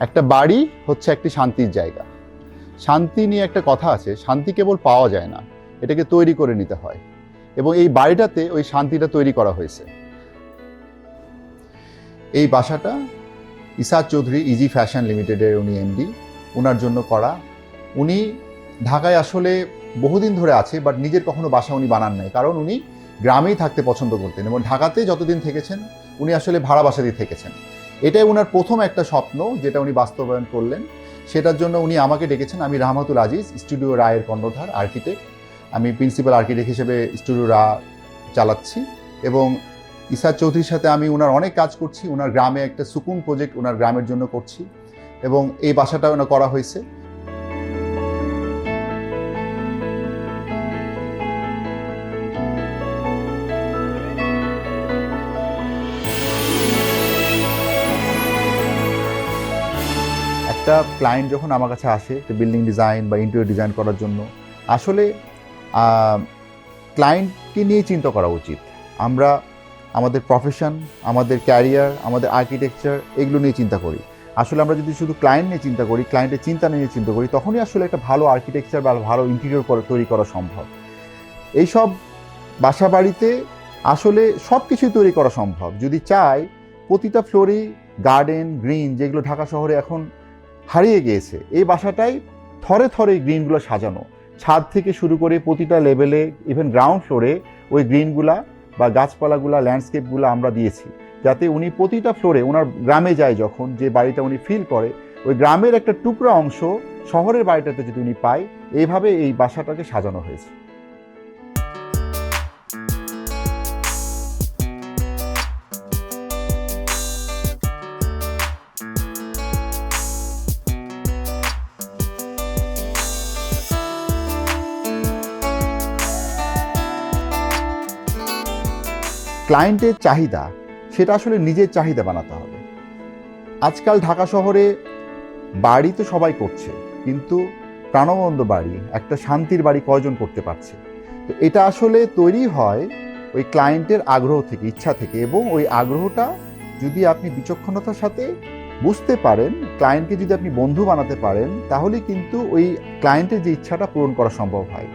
একটা বাড়ি হচ্ছে একটি শান্তির জায়গা। শান্তি নিয়ে একটা কথা আছে, শান্তি কেবল পাওয়া যায় না, এটাকে তৈরি করে নিতে হয়। এবং এই বাড়িটাতে ওই শান্তিটা তৈরি করা হয়েছে। এই বাসাটা ইসাদ চৌধুরী ইজি ফ্যাশন লিমিটেডের উনি এমডি ওনার জন্য করা। উনি ঢাকায় আসলে বহুদিন ধরে আছে বাট নিজের কখনো বাসা উনি বানান নাই। কারণ উনি গ্রামেই থাকতে পছন্দ করতেন এবং ঢাকাতে যতদিন থেকেছেন, উনি আসলে ভাড়া বাসাতেই থেকেছেন। এটাই ওনার প্রথম একটা স্বপ্ন যেটা উনি বাস্তবায়ন করলেন। সেটার জন্য উনি আমাকে ডেকেছেন। আমি রাহমাতুল আজিজ, স্টুডিও রায়ের কর্ণধার, আর্কিটেক্ট। আমি প্রিন্সিপাল আর্কিটেক্ট হিসেবে স্টুডিও রা চালাচ্ছি এবং ইসাদ চৌধুরীর সাথে আমি ওনার অনেক কাজ করছি। ওনার গ্রামে একটা সুকুন প্রজেক্ট ওনার গ্রামের জন্য করছি এবং এই বাসাটা ওনার করা হয়েছে। একটা ক্লায়েন্ট যখন আমার কাছে আসে বিল্ডিং ডিজাইন বা ইন্টেরিয়র ডিজাইন করার জন্য, আসলে ক্লায়েন্টকে নিয়ে চিন্তা করা উচিত। আমরা আমাদের প্রফেশন আমাদের ক্যারিয়ার আমাদের আর্কিটেকচার এগুলো নিয়ে চিন্তা করি। আসলে আমরা যদি শুধু ক্লায়েন্ট নিয়ে চিন্তা করি ক্লায়েন্টের চিন্তা নিয়ে চিন্তা করি, তখনই আসলে একটা ভালো আর্কিটেকচার বা ভালো ইন্টেরিয়র তৈরি করা সম্ভব। এইসব বাসা বাড়িতে আসলে সব কিছুই তৈরি করা সম্ভব। যদি চাই, প্রতিটা ফ্লোরেই গার্ডেন গ্রিন যেগুলো ঢাকা শহরে এখন হারিয়ে গিয়েছে। এই বাসাটাই থরে থরে গ্রিনগুলো সাজানো। ছাদ থেকে শুরু করে প্রতিটা লেভেলে ইভেন গ্রাউন্ড ফ্লোরে ওই গ্রিনগুলা বা গাছপালাগুলা ল্যান্ডস্কেপগুলো আমরা দিয়েছি। যাতে উনি প্রতিটা ফ্লোরে ওনার গ্রামে যায় যখন, যে বাড়িটা উনি ফিল করে, ওই গ্রামের একটা টুকরা অংশ শহরের বাড়িটাতে যদি উনি পায়, এইভাবে এই বাসাটাকে সাজানো হয়েছে। ক্লায়েন্টের চাহিদা, সেটা আসলে নিজের চাহিদা বানাতে হবে। আজকাল ঢাকা শহরে বাড়ি তো সবাই করছে, কিন্তু প্রাণবন্ত বাড়ি, একটা শান্তির বাড়ি কয়জন করতে পারছে? তো এটা আসলে তৈরি হয় ওই ক্লায়েন্টের আগ্রহ থেকে, ইচ্ছা থেকে, এবং ওই আগ্রহটা যদি আপনি বিচক্ষণতার সাথে বুঝতে পারেন, ক্লায়েন্টকে যদি আপনি বন্ধু বানাতে পারেন, তাহলে কিন্তু ওই ক্লায়েন্টের যে ইচ্ছাটা পূরণ করা সম্ভব হয়।